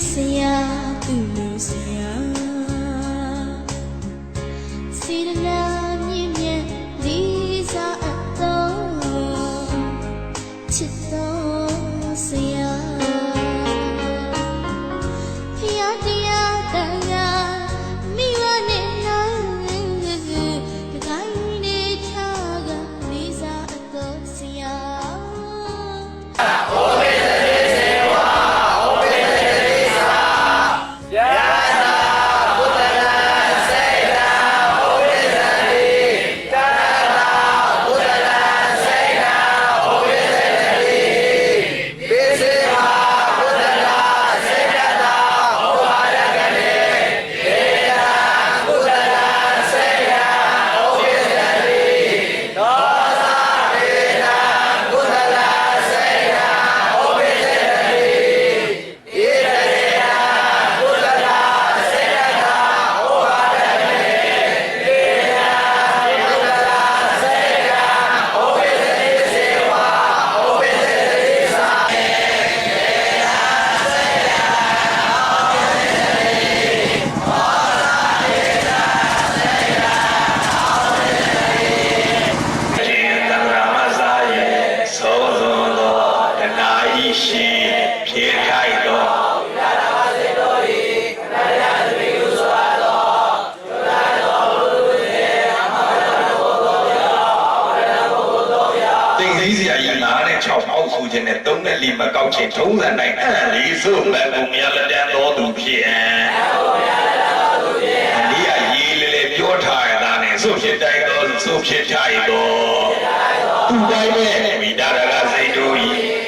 ဆရာသူ့လူဆရာစေတနာ နာဤရှင်ဖြေခိုက်တော်တိတ်သိစရာကြီးနားနဲ့6ပေါက်ဆူခြင်းနဲ့3နဲ့4မကောက်ခြင်းထုံးစံတိုင်းအံ့လေးစို့မဲ့ကိုမြတ်လက်တန်းတော်သူဖြစ်အံ့ဒီအရေးလေးလေးပြောထားရတာနဲ့ဆိုဖြစ်တိုင်းတော်ဆိုဖြစ်ထားရတော်သူတိုင်းပဲမိသားရကစိတ်တို့ဤ